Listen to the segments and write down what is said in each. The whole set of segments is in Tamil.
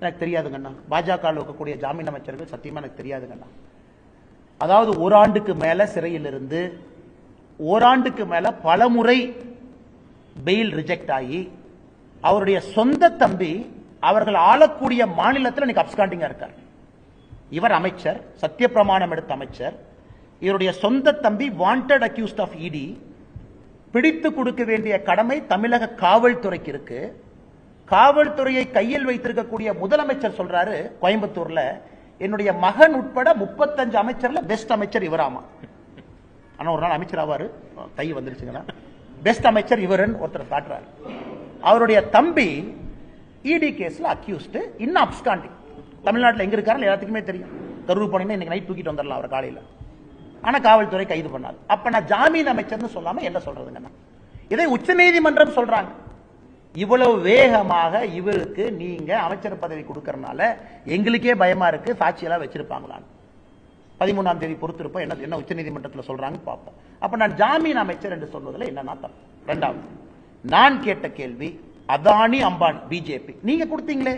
எனக்கு தெரியாதுங்கண்ணா பாஜக இருக்கக்கூடிய ஜாமீன் அமைச்சர்கள் சத்தியமா எனக்கு தெரியாதுங்கண்ணா அதாவது ஓராண்டுக்கு மேல சிறையில் இருந்து ஓராண்டுக்கு மேல பல முறை பெயில் ரிஜெக்ட் ஆகி அவருடைய சொந்த தம்பி அவர்கள் ஆளக்கூடிய மாநிலத்தில் இன்னைக்கு அப்ஸ்காண்டிங்கா இருக்கார். இவர் அமைச்சர் சத்தியப்பிரமாணம் எடுத்த அமைச்சர். இவருடைய சொந்த தம்பி வாண்டட் அக்யூஸ்ட் ஆஃப் இடி பிடித்து கொடுக்க வேண்டிய கடமை தமிழக காவல்துறைக்கு இருக்கு. காவல்துறையை கையில் வைத்திருக்கக்கூடிய முதலமைச்சர் சொல்றாரு கோயம்புத்தூர்ல என்னுடைய மகன் உட்பட முப்பத்தஞ்சு அமைச்சர்ல பெஸ்ட் அமைச்சர் இவராமா. ஆனா ஒரு நாள் அமைச்சர் ஆவாரு. கை வந்துருச்சுங்களா? பெஸ்ட் அமைச்சர் இவருன்னு ஒருத்தர் காட்டுறாரு. அவருடைய தம்பி இடி கேஸ்ல அக்யூஸ்டு இன்னும் அப்ஸ்காண்டிங் தமிழ்நாட்டில் எங்க இருக்காரு எல்லாத்துக்குமே தெரியும். கரூர் போனீங்கன்னா இன்னைக்கு நைட் தூக்கிட்டு வந்துடலாம் அவர் காலையில். ஆனால் காவல்துறை கைது பண்ணாது அப்போ நான் ஜாமீன் அமைச்சர்னு சொல்லாமல் என்ன சொல்கிறதுங்க இதை உச்சநீதிமன்றம் சொல்கிறாங்க இவ்வளவு வேகமாக இவருக்கு நீங்கள் அமைச்சர் பதவி கொடுக்கறனால எங்களுக்கே பயமாக இருக்கு சாட்சியெல்லாம் வச்சிருப்பாங்களான்னு. பதிமூணாம் தேதி பொறுத்திருப்போம். என்ன என்ன உச்சநீதிமன்றத்தில் சொல்கிறாங்கன்னு பார்ப்போம். அப்போ நான் ஜாமீன் அமைச்சர் என்று சொல்வதில் என்னன்னா தப்பு ரெண்டாவது நான் கேட்ட கேள்வி அதானி அம்பானி பிஜேபி நீங்கள் கொடுத்தீங்களே.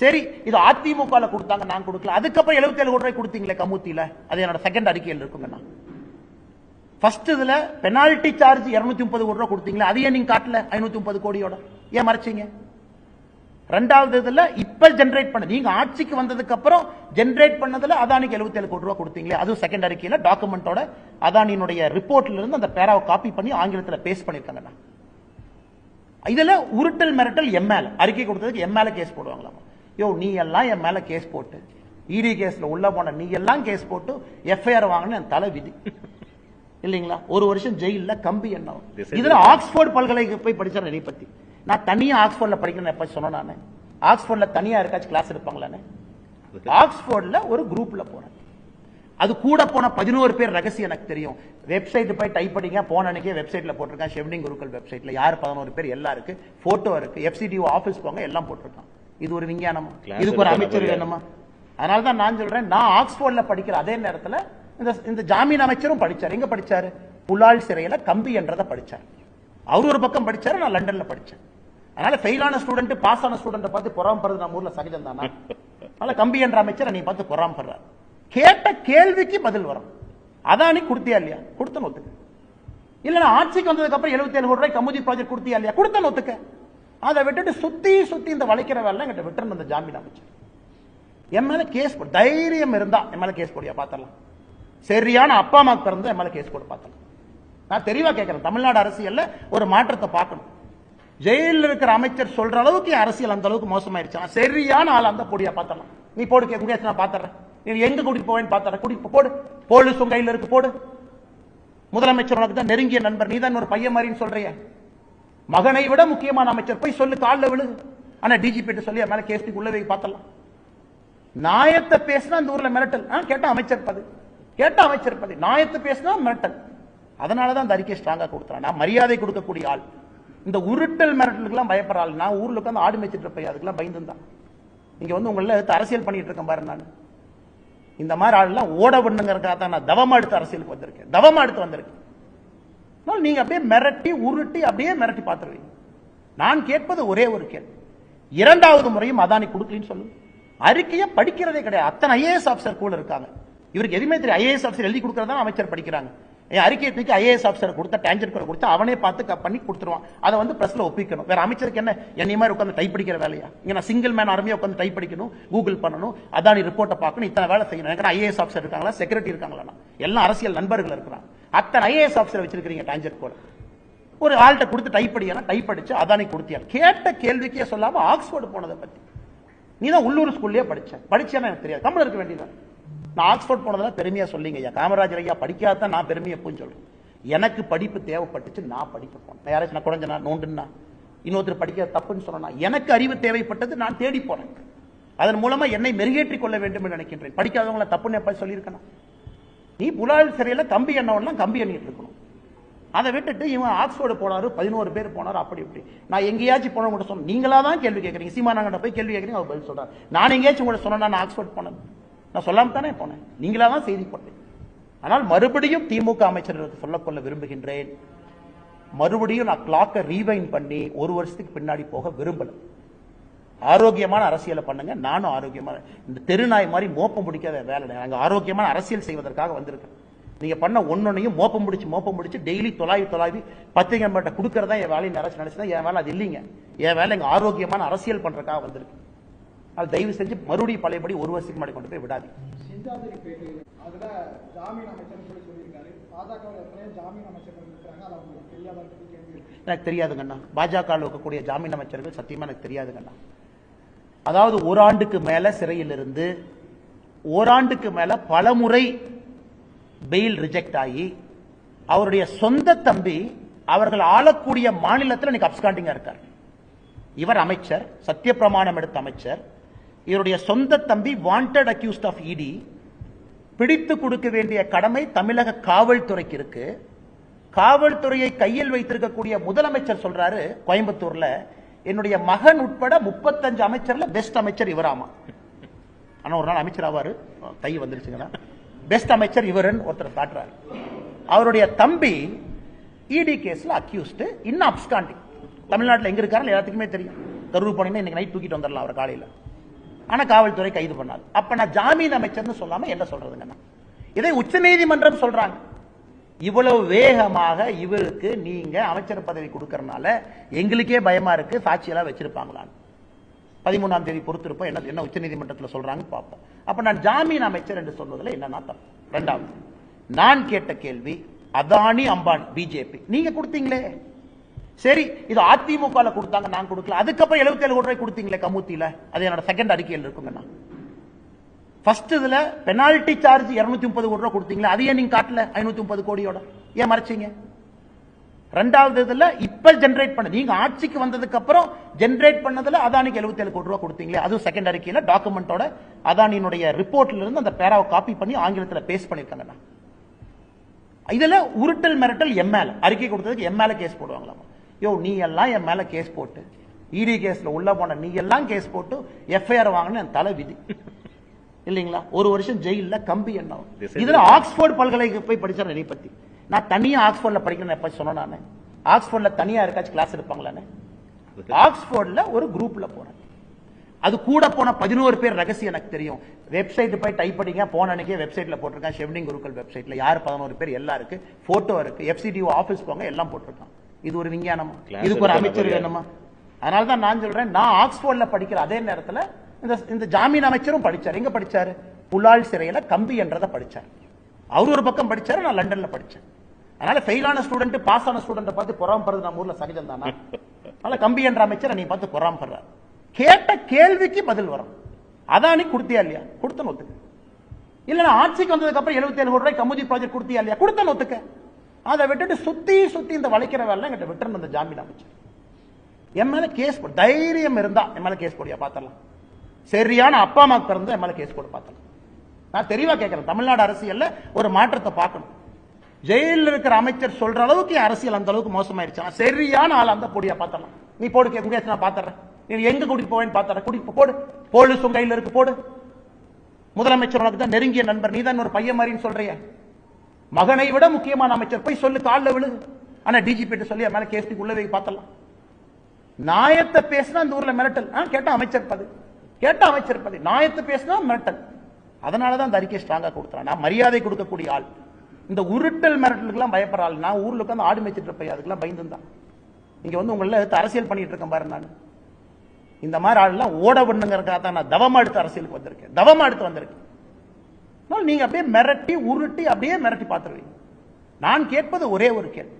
சரி இது அதிமுக கொடுத்தாங்க நான் கொடுக்கல. அதுக்கப்புறம் 77 கோடி ரூபாய் கொடுத்தீங்களே கமுத்தியில. அது என்னோட செகண்ட் அறிக்கையில் இருக்குங்கண்ணா ஃபர்ஸ்ட் இதுல பெனால்டி சார்ஜ் 230 முப்பது கோடி ரூபாய் கொடுத்தீங்களா அதையே நீங்க காட்டல 530 முப்பது கோடியோட. ஏன் மறைச்சீங்க? ரெண்டாவது இதுல இப்ப ஜென்ரேட் பண்ண நீங்க ஆட்சிக்கு வந்ததுக்கு அப்புறம் ஜென்ரேட் பண்ணதுல அதானிக்கு 77 கோடி ரூபாய் கொடுத்தீங்களே அதுவும் செகண்ட் அறிக்கையில டாக்குமெண்டோட அதானியினுடைய ரிப்போர்ட்ல இருந்து அந்த பேராவை காப்பி பண்ணி ஆங்கிலத்தில் பேஸ்ட் பண்ணிருக்காங்கண்ணா இதுல உருட்டல் மிரட்டல் எம்எல் அறிக்கை கொடுத்ததுக்கு எம்எல் கேஸ் போடுவாங்களாமா? யோ நீ எல்லாம் என் மேல கேஸ் போட்டு. இடி கேஸ்ல உள்ள போன நீ எல்லாம் கேஸ் போட்டு எஃப்ஐஆர் வாங்கின என் தலை விதி. இல்லைங்களா? ஒரு வருஷம் ஜெயில்ல கம்பி என்ன இதுல ஆக்ஸ்போர்ட் பல்கலைக்கு போய் படிச்சார் என்னை பத்தி. நான் தனியா ஆக்ஸ்போர்ட்ல படிக்கணும் எப்ப சொன்னேன் நானு. ஆக்ஸ்போர்ட்ல தனியா இருக்காச்சும் கிளாஸ் எடுப்பாங்களானே ஆக்ஸ்போர்ட்ல ஒரு குரூப்ல போனேன். அது கூட போன பதினோரு பேர் ரகசியம் எனக்கு தெரியும். வெப்சைட் போய் டைப் பண்ணிங்க போன அன்னைக்கே வெப்சைட்ல போட்டிருக்கேன். ஷெவ்னிங் குருக்கள் வெப்சைட்ல யார் பதினோரு பேர்? எல்லாம் இருக்கு. போட்டோ இருக்கு. எஃப்சிடிஓ ஆபீஸ் போங்க எல்லாம் போட்டிருக்கான். இது ஒரு விஞ்ஞானமா? இதுக்கு ஒரு அமைச்சர் வேணுமா? அதனால தான் நான் சொல்றேன் நான் ஆக்ஸ்போர்ட்ல படிக்கிற அதே நேரத்துல இந்த இந்த ஜாமீன் அமைச்சரும் படிச்சார். எங்க படிச்சாரு? புலால் சிறையில கம்பி என்றதை படிச்சார். அவர் ஒரு பக்கம் படிச்சாரு நான் லண்டன்ல படிச்சேன். அதனால ஃபெயிலான ஸ்டூடெண்ட் பாஸ் ஆன ஸ்டூடெண்ட்டை பார்த்து பொறாமப்படுறது நம்ம ஊர்ல சகஜம் தானா? அதனால கம்பி என்ற அமைச்சரை நீ பார்த்து பொறாமப்படுறாரு கேட்ட கேள்விக்கு பதில் வரும். அதானி கொடுத்தியா இல்லையா? கொடுத்தன ஒத்துக்க இல்ல ஆட்சிக்கு வந்ததுக்கு அப்புறம் 77 கோடி ரூபாய் கமுதி ப்ராஜெக்ட் கொடுத்தியா இல்லையா? கொடுத்தன ஒத்துக்க அதை விட்டுட்டு சுத்தி சுத்தி இந்த வளைக்கிற வேலை எங்கிட்ட விட்டுருந்த அந்த ஜாமீன் அமைச்சர் என் மேல கேஸ் போடு தைரியம் இருந்தா என் மேல கேஸ் போடியா பாத்திரலாம். சரியான அப்பா அம்மாக்கு பிறந்த என் மேல கேஸ் போட்டு பார்த்தலாம் நான் தெளிவா கேட்கிறேன் தமிழ்நாடு அரசியல்ல ஒரு மாற்றத்தை பார்க்கணும். ஜெயிலில் இருக்கிற அமைச்சர் சொல்ற அளவுக்கு என் அரசியல் அந்த அளவுக்கு மோசமாயிருச்சு. சரியான ஆள் அந்த பொடியா பாத்திரலாம். நீ போடு கேட்க முடியாது நான் பாத்துறேன் நீ எங்க கூட்டிட்டு போவேன்னு பாத்துறேன் கூட்டிட்டு போடு. போலீஸ் உங்க கையில் இருக்கு போடு. முதலமைச்சர் உனக்கு தான் நெருங்கிய நண்பர் நீ தான் ஒரு பையன் மாதிரின்னு சொல்றிய. மகனை விட முக்கியமான அமைச்சர் போய் சொல்லு காலில் விழு. ஆனா டிஜிபி சொல்லி மேல கேஸ்டிக்கு உள்ள போய் பார்த்தலாம் நாயத்தை பேசினா அந்த ஊர்ல மிரட்டல். கேட்டா அமைச்சர் பது கேட்டா அமைச்சர் பது நாயத்தை பேசினா மிரட்டல். அதனாலதான் அந்த அறிக்கை ஸ்ட்ராங்கா கொடுத்தேன் நான் மரியாதை கொடுக்கக்கூடிய ஆள். இந்த உருட்டல் மிரட்டலுக்குலாம் பயப்படுற ஆள். நான் ஊர்ல உட்காந்து ஆடு மேய்ச்சிட்டு இருப்பேன். அதுக்கெல்லாம் பயந்துதான் இங்க வந்து உங்களை எடுத்து அரசியல் பண்ணிட்டு இருக்கேன் பாரு நான். இந்த மாதிரி ஆள்லாம் ஓட பண்ணுங்கிறதுக்காக தான் நான் தவமா எடுத்து அரசியலுக்கு வந்திருக்கேன். தவமா எடுத்து வந்திருக்கேன். நீங்க அப்படியே மிரட்டி உருட்டி அப்படியே மிரட்டி பார்த்துருவீங்க. நான் கேட்பது ஒரே ஒரு கேள்வி. இரண்டாவது முறையும் அதானி கொடுக்கலன்னு சொல்லு. அறிக்கையை படிக்கிறதே கிடையாது. அத்தனை ஐஏஎஸ் ஆஃபீஸர் கூட இருக்காங்க. இவருக்கு எதுவுமே தெரியும் ஐஏஎஸ் ஆஃபீஸர் எழுதி கொடுக்கறதா? அமைச்சர் படிக்கிறாங்க. என் அறிக்கையை தூக்கி ஐஏஎஸ் ஆஃபீஸர் கொடுத்த டேஞ்சர் கொடுத்து அவனே பார்த்து பண்ணி கொடுத்துருவான். அதை வந்து பிரஸ்ல ஒப்பிக்கணும். வேற அமைச்சருக்கு என்ன? என்னை மாதிரி உட்காந்து டைப் படிக்கிற வேலையா? இங்கே நான் சிங்கிள் மேன் ஆர்மியா உட்காந்து டைப் படிக்கணும் கூகுள் பண்ணணும் அதானி ரிப்போர்ட்டை பார்க்கணும் இத்தனை வேலை செய்யணும். எனக்கு ஐஏஎஸ் ஆஃபீஸர் இருக்காங்களா? செக்ரட்டரி இருக்காங்களா எல்லாம் அரசியல் நண்பர்கள் இருக்கிறாங்க. அத்தனை ஐஏஎஸ் ஆஃபீஸர் வச்சிருக்கிறீங்க டேஞ்சர் கூட ஒரு ஆள்கிட்ட கொடுத்து டைப் படிக்கணும் டைப் அடிச்சு அதானி கொடுத்தியா கேட்ட கேள்விக்கே சொல்லாம ஆக்ஸ்போர்டு போனதை பத்தி. நீ தான் உள்ளூர் ஸ்கூல்லயே படித்த படிச்சேன்னா எனக்கு தெரியாது. தமிழ் இருக்க வேண்டியது நான் ஆக்ஸ்போர்ட் போனதெல்லாம் பெருமையா சொல்லிங்க ஐயா. காமராஜர் ஐயா படிக்காதான் நான் பெருமையை எப்பவும் சொல்கிறேன் எனக்கு படிப்பு தேவைப்பட்டுச்சு நான் படிக்க போனேன். நான் யாராச்சும் நான் குறைஞ்சனா நோண்டுன்னா இன்னொருத்தர் படிக்க தப்புன்னு சொன்னா எனக்கு அறிவு தேவைப்பட்டது நான் தேடி போனேன். அதன் மூலமா என்னை மெருகேற்றிக் கொள்ள வேண்டும் என்று நினைக்கின்றேன். படிக்காதவங்கள தப்புன்னு எப்ப சொல்லியிருக்கணும் நீ புலால் சிறையில கம்பி எண்ணவெல்லாம் கம்பி எண்ணிட்டு இருக்கணும். அதை விட்டுட்டு இவன் ஆக்ஸ்போர்டு போனாரு பதினோரு பேர் போனாரு அப்படி இப்படி. நான் எங்கேயாச்சும் போன கூட சொன்னேன் நீங்களா தான் கேள்வி கேட்குறீங்க சீமானாங்கிட்ட போய் கேள்வி கேட்குறீங்க அவர் பதில் சொல்றாரு. நான் எங்கேயாச்சும் கூட சொன்னா நான் ஆக்ஸ்போர்ட் போனேன். நான் சொல்லாம தானே போனேன். நீங்களா தான் செய்தி போட்டேன். ஆனால் மறுபடியும் திமுக அமைச்சர்களுக்கு சொல்லக்கொள்ள விரும்புகின்றேன். மறுபடியும் நான் கிளாக்கை ரீவைன் பண்ணி ஒரு வருஷத்துக்கு பின்னாடி போக விரும்பல. ஆரோக்கியமான அரசியலை பண்ணுங்க. நானும் ஆரோக்கியமான இந்த தெருநாய் மாதிரி மோப்பம் பிடிக்காத வேலை அங்கே ஆரோக்கியமான அரசியல் செய்வதற்காக வந்திருக்கேன். நீங்க பண்ண ஒன்னொன்னையும் மோப்பம் பிடிச்சி மோப்பம் பிடிச்சி டெய்லி தொலாவி தொலாவி பத்திரிகை மட்டும் கொடுக்கறதா என் வேலையை நினைச்சு நினைச்சுதான் என் வேலை அது இல்லைங்க. என் வேலை இங்கே ஆரோக்கியமான அரசியல் பண்றதுக்காக வந்திருக்கு. அது தயவு செஞ்சு மறுபடியும் பழையபடி ஒரு வருஷத்துக்கு முன்னாடி கொண்டு போய் இருக்கு. எனக்கு தெரியாதுங்கண்ணா பாஜக இருக்கக்கூடிய ஜாமீன் அமைச்சர்கள் சத்தியமா எனக்கு தெரியாதுங்கண்ணா அதாவது ஓராண்டுக்கு மேல சிறையில் இருந்து ஓராண்டுக்கு மேல பலமுறை பெயில் ரிஜெக்ட் ஆகி அவருடைய சொந்த தம்பி அவர்கள் ஆளக்கூடிய மாநிலத்தில் இன்னைக்கு அப்ஸ்காண்டிங்கா இருக்கார். இவர் அமைச்சர் சத்தியப்பிரமாணம் எடுத்த அமைச்சர் இவருடைய சொந்த தம்பி வாண்டட் அக்யூஸ்ட் ஆஃப் இடி பிடித்து கொடுக்க வேண்டிய கடமை தமிழக காவல்துறைக்கு இருக்கு. காவல்துறையை கையில் வைத்திருக்கக்கூடிய முதலமைச்சர் சொல்றாரு கோயம்புத்தூர்ல என்னுடைய மகன் உட்பட முப்பத்தஞ்சு அமைச்சர்ல பெஸ்ட் அமைச்சர் இவராமா. ஆனா ஒரு நாள் அமைச்சர் ஆவாரு. தை வந்துருச்சுங்கன்னா பெஸ்ட் அமைச்சர் இவருன்னு ஒருத்தர் காட்டுறாரு. அவருடைய தம்பி இடி கேஸ்ல அக்யூஸ்டு இன்னும் அப்ஸ்காண்டிங் தமிழ்நாட்டில் எங்க இருக்காரு எல்லாத்துக்குமே தெரியும். கரூர் போனீங்கன்னா இன்னைக்கு நைட் தூக்கிட்டு வந்துடலாம் அவர் காலையில். ஆனா காவல்துறை கைது பண்ணாது. அப்ப நான் ஜாமீன் அமைச்சர்னு சொல்லாம என்ன சொல்றதுங்க இதை உச்சநீதிமன்றம் சொல்றாங்க. இவ்வளவு வேகமாக இவருக்கு நீங்க அமைச்சர் பதவி கொடுக்கறனால எங்களுக்கே பயமா இருக்கு சாட்சியெல்லாம் வச்சிருப்பாங்களான்னு. பதிமூணாம் தேதி பொறுத்திருப்போம். என்ன என்ன உச்சநீதிமன்றத்தில் சொல்றாங்க பார்ப்போம். அப்ப நான் ஜாமீன் அமைச்சர் என்று சொல்வதில் என்ன ரெண்டாவது நான் கேட்ட கேள்வி அதானி அம்பானி பிஜேபி. நீங்க கொடுத்தீங்களே. சரி இது அதிமுக கொடுத்தாங்க நான் கொடுக்கல. அதுக்கப்புறம் 77 கோடி ரூபாய் கொடுத்தீங்களே கமுத்தியில. அது என்னோட செகண்ட் அறிக்கையில் இருக்குங்கண்ணா ஃபர்ஸ்ட் இதுல பெனால்டி சார்ஜ் 230 முப்பது கோடி ரூபாய் கொடுத்தீங்களா அதையே நீங்க காட்டல 530 முப்பது கோடியோட. ஏன் மறைச்சீங்க? ரெண்டாவது இதுல இப்ப ஜென்ரேட் பண்ண நீங்க ஆட்சிக்கு வந்ததுக்கு அப்புறம் ஜென்ரேட் பண்ணதுல அதானிக்கு 77 கோடி ரூபாய் கொடுத்தீங்களே அதுவும் செகண்ட் அறிக்கையில டாக்குமெண்டோட அதானியினுடைய ரிப்போர்ட்ல இருந்து அந்த பேராவை காப்பி பண்ணி ஆங்கிலத்தில் பேஸ்ட் பண்ணிருக்காங்கண்ணா இதுல உருட்டல் மிரட்டல் எம்எல் அறிக்கை கொடுத்ததுக்கு எம் கேஸ் போடுவாங்களாமா? யோ நீ எல்லாம் என் மேல கேஸ் போட்டு இடி கேஸ்ல உள்ள போன நீ எல்லாம் கேஸ் போட்டு எஃப்ஐஆர் வாங்கின என் தலை விதி. இல்லீங்களா? ஒரு வருஷம் ஜெயில்ல கம்பி என்ன? இதுல ஆக்ஸ்போர்ட் பல்கலைக்கு போய் படிச்சாரு என்னை பத்தி. நான் தனியா ஆக்ஸ்போர்ட்ல படிக்கிறேன் எப்ப சொன்னேன் நானு? ஆக்ஸ்போர்ட்ல தனியா இருக்காச்சும் கிளாஸ் எடுப்பாங்களான்னு ஆக்ஸ்போர்ட்ல ஒரு குரூப்ல போனேன். அது கூட போன பதினோரு பேர் ரகசியம் எனக்கு தெரியும். வெப்சைட் போய் டைப் பண்ணிங்க போன அன்னைக்கே வெப்சைட்ல போட்டிருக்கேன். ஷெவ்னிங் குருக்கள் வெப்சைட்ல யார் பதினோரு பேர்? எல்லாம் இருக்கு. போட்டோ இருக்கு. எஃப்சிடிஓ ஆபீஸ் போங்க எல்லாம் போட்டிருக்கான். இது ஒரு விஞ்ஞானமா? இதுக்கு ஒரு அமைச்சர். வேணுமா? அதனால தான் நான் சொல்றேன் நான் ஆக்ஸ்போர்ட்ல படிக்கிற அதே நேரத்துல இந்த இந்த ஜாமீன் அமைச்சரும் படிச்சார். எங்க படிச்சாரு? புலால் சிறையில கம்பி என்றதை படிச்சார். அவர் ஒரு பக்கம் படிச்சாரு நான் லண்டன்ல படிச்சேன். அதனால ஃபெயிலான ஸ்டூடெண்ட் பாஸ் ஆன ஸ்டூடெண்ட் பார்த்து பொறாமப்படுறது நம்ம ஊர்ல சகஜம் தானா? அதனால கம்பி என்ற அமைச்சர் நீ பார்த்து பொறாமப்படுறார் கேட்ட கேள்விக்கு பதில் வரும். அதானி கொடுத்தியா இல்லையா? கொடுத்தன ஒத்துக்க இல்ல ஆட்சிக்கு வந்ததுக்கு அப்புறம் 77 கோடி ரூபாய் கமுதி ப்ராஜெக்ட் கொடுத்தியா இல்லையா? கொடுத்தன ஒத்துக்க அதை விட்டுட்டு சுத்தி சுத்தி இந்த வளைக்கிற வேலை என்கிட்ட விட்டுருந்த அந்த ஜாமீன் அமைச்சர் என் மேல கேஸ் போடு. தைரியம் இருந்தா என் மேல கேஸ் போடியா பார்த்தலாம் சரியான அப்பா அம்மா பிறந்த என் மேல கேஸ் போடு பார்த்தலாம் நான் தெளிவா கேட்கிறேன் தமிழ்நாடு அரசியல்ல ஒரு மாற்றத்தை பார்க்கணும். ஜெயிலில் இருக்கிற அமைச்சர் சொல்ற அளவுக்கு அரசியல் அந்த அளவுக்கு மோசமாயிருச்சு. சரியான ஆள் அந்த பொடியா பார்த்தலாம் நீ போடு கேட்க நான் பாத்துறேன் நீ எங்க கூட்டிட்டு போவேன்னு பாத்துறேன் கூட்டிட்டு போடு. போலீஸ் உங்க கையில இருக்கு போடு. முதலமைச்சர் உனக்கு தான் நெருங்கிய நண்பர். நீ தான் ஒரு பையன் மாதிரின்னு சொல்றிய. மகனை விட முக்கியமான அமைச்சர். போய் சொல்லு காலில் விழு. ஆனா டிஜிபி சொல்லி மேல கேஸ் உள்ள போய் பார்த்தலாம் நாயத்தை பேசினா அந்த ஊர்ல மிரட்டல். ஆ, கேட்டா அமைச்சர் பதவி. கேட்டா அமைச்சர் பதவி. நாயத்தை பேசினா மிரட்டல். அதனாலதான் அந்த அறிக்கை ஸ்ட்ராங்கா கொடுத்துறான். நான் மரியாதை கொடுக்கக்கூடிய ஆள். இந்த உருட்டல் மிரட்டலுக்குலாம் பயப்படுற ஆள். நான் ஊர்ல உட்காந்து ஆடு மேய்ச்சிட்டு இருப்பேன். அதுக்கெல்லாம் பயந்துந்தான் இங்க வந்து உங்களை எடுத்து அரசியல் பண்ணிட்டு இருக்கேன் பாரு நான். இந்த மாதிரி ஆள்லாம் ஓட பண்ணுங்கிறதுக்காக தான் நான் தவமா எடுத்து அரசியலுக்கு வந்திருக்கேன். தவமா எடுத்து வந்திருக்கேன். நீங்க அப்படியே மிரட்டி உருட்டி அப்படியே மிரட்டி பார்த்துருவீங்க. நான் கேட்பது ஒரே ஒரு கேள்வி.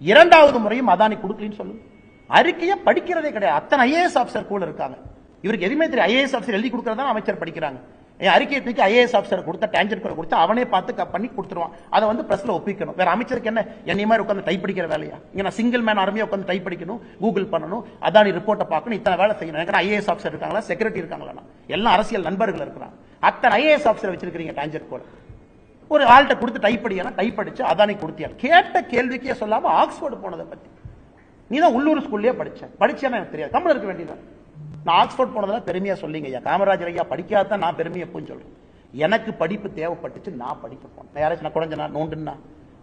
இரண்டாவது முறையும் அதானி கொடுக்கலன்னு சொல்லுங்க. அறிக்கையை படிக்கிறதே கிடையாது. அத்தனை ஐஏஎஸ் ஆஃபீஸர் கூட இருக்காங்க. இவருக்கு எதுவுமே தெரியும் ஐஏஎஸ் ஆஃபீஸர் எழுதி கொடுக்கறதா அமைச்சர் படிக்கிறாங்க. என் அறிக்கையை தூக்கி ஐஏஎஸ் ஆஃபீஸர் கொடுத்த டேஞ்சர் கூட கொடுத்து அவனே பார்த்து பண்ணி கொடுத்துருவான். அதை வந்து பிரஸ்ல ஒப்பிக்கணும். வேற அமைச்சருக்கு என்ன? என்னை மாதிரி உட்காந்து டைப் படிக்கிற வேலையா? இங்க நான் சிங்கிள் மேன் ஆர்மியா உட்காந்து டைப் படிக்கணும். கூகுள் பண்ணணும். அதானி ரிப்போர்ட்டை பார்க்கணும். இத்தனை வேலை செய்யணும். எனக்கு ஐஏஎஸ் ஆஃபீஸர் இருக்காங்களா? செக்ரட்டரி இருக்காங்களா? எல்லாம் அரசியல் நண்பர்கள் இருக்கிறாங்க. அத்தனை ஐஏஎஸ் ஆஃபீஸர் வச்சிருக்கிறீங்க டேஞ்சர் கூட ஒரு ஆள்கிட்ட கொடுத்து டைப் படிக்கணும் டைப் அடிச்சு அதானி கொடுத்தியா? கேட்ட கேள்விக்கே சொல்லாம ஆக்ஸ்போர்டு போனதை பத்தி. நீ தான் உள்ளூர் ஸ்கூல்லயே படிச்ச. படிச்சேன்னா எனக்கு தெரியாது. கம்பளம் இருக்க வேண்டியது நான் ஆக்ஸ்போர்ட் போனதெல்லாம் பெருமையா சொல்லிங்க ஐயா. காமராஜர் ஐயா படிக்காதான் நான் பெருமையை எப்போன்னு சொல்றேன். எனக்கு படிப்பு தேவைப்பட்டுச்சு நான் படிக்க போனேன் நான் யாராச்சும் நான் குறைஞ்சனா நோண்டுன்னா.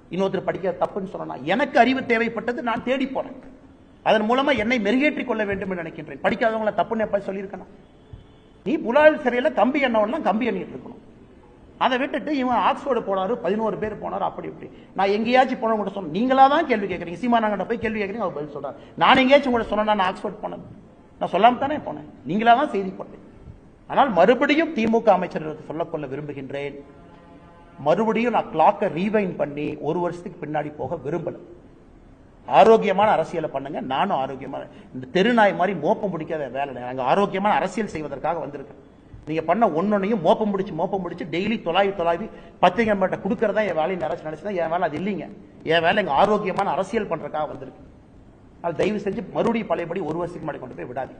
இன்னொருத்தர் படிக்க தப்புன்னு சொன்னா எனக்கு அறிவு தேவைப்பட்டது நான் தேடி போறேன். அதன் மூலமா என்னை மெருகேற்றிக் கொள்ள வேண்டும் என்று நினைக்கின்றேன். படிக்காதவங்களை தப்புன்னு எப்ப சொல்லியிருக்கணும்? நீ புலால் சிறையில் கம்பி எண்ணவெல்லாம் கம்பி எண்ணிட்டு இருக்கணும். அதை விட்டுட்டு இவன் ஆக்ஸ்போர்டு போனாரு பதினோரு பேர் போனார் அப்படி இப்படி. நான் எங்கேயாச்சும் போன கூட சொன்ன நீங்களா தான் கேள்வி கேட்குறீங்க. சீமானாங்கிட்ட போய் கேள்வி கேட்குறீங்க அவர் பதில் சொல்றாரு. நான் எங்கேயாச்சும் கூட சொன்னா நான் ஆக்ஸ்போர்ட் போனேன். நான் சொல்லாம தானே போனேன். நீங்களா தான் செய்தி போட்டேன். ஆனால் மறுபடியும் திமுக அமைச்சர்களுக்கு சொல்லக்கொள்ள விரும்புகின்றேன். மறுபடியும் நான் கிளாக்கை ரீவைன் பண்ணி ஒரு வருஷத்துக்கு பின்னாடி போக விரும்பலை. ஆரோக்கியமான அரசியலை பண்ணுங்க. நானும் ஆரோக்கியமான இந்த தெருநாய் மாதிரி மோப்பம் பிடிக்காத வேலை நாங்கள் ஆரோக்கியமான அரசியல் செய்வதற்காக வந்திருக்கேன் நீங்க பண்ண ஒன்னொன்னையும் மோப்பம் முடிச்சு மோப்பம் முடிச்சு டெய்லி தொலாவி தொலாவி பத்திரிகை மட்டும் கொடுக்கறதா என் வேலையை நினைச்சு நினைச்சுதான் என் வேலை அது இல்லைங்க. என் வேலை இங்க ஆரோக்கியமான அரசியல் பண்றதுக்காக வந்திருக்கு. அது தயவு செஞ்சு மறுபடியும் பழையபடி ஒரு வருஷத்துக்கு முன்னாடி கொண்டு போய் விடாது